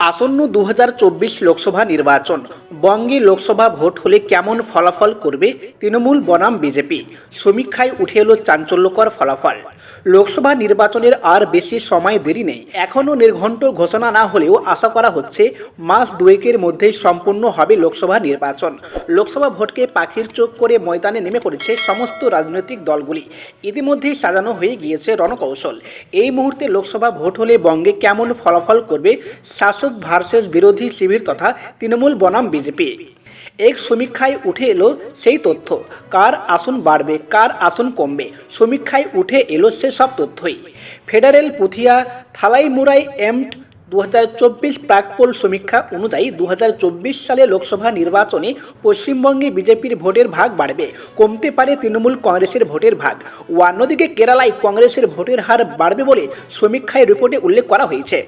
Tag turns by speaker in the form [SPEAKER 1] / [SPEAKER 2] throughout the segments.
[SPEAKER 1] আসন্ন দু হাজার চব্বিশ লোকসভা নির্বাচন। বঙ্গে লোকসভা ভোট হলে কেমন ফলাফল করবে তৃণমূল বনাম বিজেপি? সমীক্ষায় উঠে এলো চাঞ্চল্যকর ফলাফল। লোকসভা নির্বাচনের আর বেশি সময় দেরি নেই। এখনও নির্ঘণ্ট ঘোষণা না হলেও আশা করা হচ্ছে মাস দুয়েকের মধ্যেই সম্পূর্ণ হবে লোকসভা নির্বাচন। লোকসভা ভোটকে পাখির চোখ করে ময়দানে নেমে পড়েছে সমস্ত রাজনৈতিক দলগুলি। ইতিমধ্যেই সাজানো হয়ে গিয়েছে রণকৌশল। এই মুহূর্তে লোকসভা ভোট হলে বঙ্গে কেমন ফলাফল করবে শাসক ভার্সেস বিরোধী শিবির তথা তৃণমূল বনাম বিজেপি। এক সমীক্ষায় উঠে এলো সেই তথ্য। কার আসন বাড়বে, কার আসন কমবে, সমীক্ষায় উঠে এলো সেসব তথ্যই। ফেডারেল পুথিয়া থালাইমুরাই এমট দু হাজার চব্বিশ প্রাকপোল সমীক্ষা অনুযায়ী দু হাজার চব্বিশ সালে লোকসভা নির্বাচনে পশ্চিমবঙ্গে বিজেপির ভোটের ভাগ বাড়বে, কমতে পারে তৃণমূল কংগ্রেসের ভোটের ভাগ। অন্যদিকে কেরালায় কংগ্রেসের ভোটের হার বাড়বে বলে সমীক্ষায় রিপোর্টে উল্লেখ করা হয়েছে।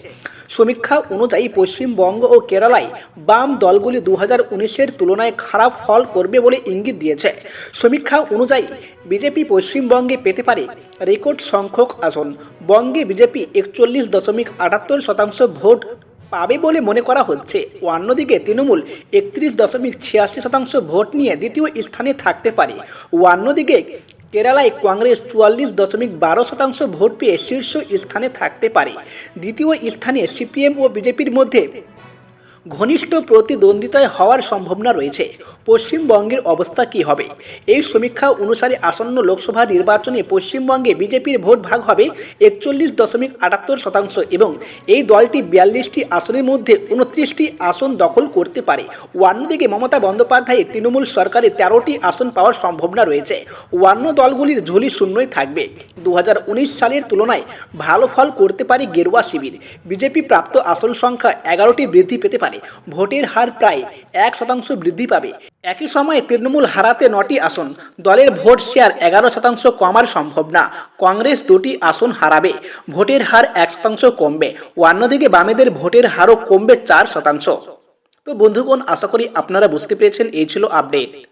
[SPEAKER 1] সমীক্ষা অনুযায়ী পশ্চিমবঙ্গ ও কেরালায় বাম দলগুলি দু হাজার তুলনায় খারাপ ফল করবে বলে ইঙ্গিত দিয়েছে। সমীক্ষা অনুযায়ী বিজেপি পশ্চিমবঙ্গে পেতে পারে রেকর্ড সংখ্যক আসন। বঙ্গে বিজেপি একচল্লিশ দশমিক আটাত্তর শতাংশ ভোট পাবে বলে মনে করা হচ্ছে। অন্যদিকে তৃণমূল একত্রিশ দশমিক ছিয়াশি শতাংশ ভোট নিয়ে দ্বিতীয় স্থানে থাকতে পারে। অন্যদিকে কেরালায় কংগ্রেস চুয়াল্লিশ দশমিক বারো শতাংশ ভোট পেয়ে শীর্ষ স্থানে থাকতে পারে। দ্বিতীয় স্থানে সিপিএম ও বিজেপির মধ্যে ঘনিষ্ঠ প্রতিদ্বন্দ্বিতায় হওয়ার সম্ভাবনা রয়েছে। পশ্চিমবঙ্গের অবস্থা কি হবে? এই সমীক্ষা অনুসারে আসন্ন লোকসভা নির্বাচনে পশ্চিমবঙ্গে বিজেপির ভোট ভাগ হবে একচল্লিশ দশমিক আটাত্তর শতাংশ এবং এই দলটি বিয়াল্লিশটি আসনের মধ্যে উনত্রিশটি আসন দখল করতে পারে। অন্যদিকে মমতা বন্দ্যোপাধ্যায়ের তৃণমূল সরকারের তেরোটি আসন পাওয়ার সম্ভাবনা রয়েছে। অন্য দলগুলির ঝুলি শূন্যই থাকবে। দু হাজার উনিশ সালের তুলনায় ভালো ফল করতে পারে গেরুয়া শিবির। বিজেপি প্রাপ্ত আসন সংখ্যা এগারোটি বৃদ্ধি পেতে পারে। ভোটের হার প্রায় এক শতাংশ বৃদ্ধি পাবে। একই সময়ে তৃণমূল হারাতে নটি আসন। দলের ভোট শেয়ার এগারো শতাংশ কমার সম্ভব না। কংগ্রেস দুটি আসন হারাবে। ভোটের হার এক শতাংশ কমবে। অন্যদিকে বামেদের ভোটের হারও কমবে চার শতাংশ। তো বন্ধুগণ, আশা করি আপনারা বুঝতে পেরেছেন। এই ছিল আপডেট।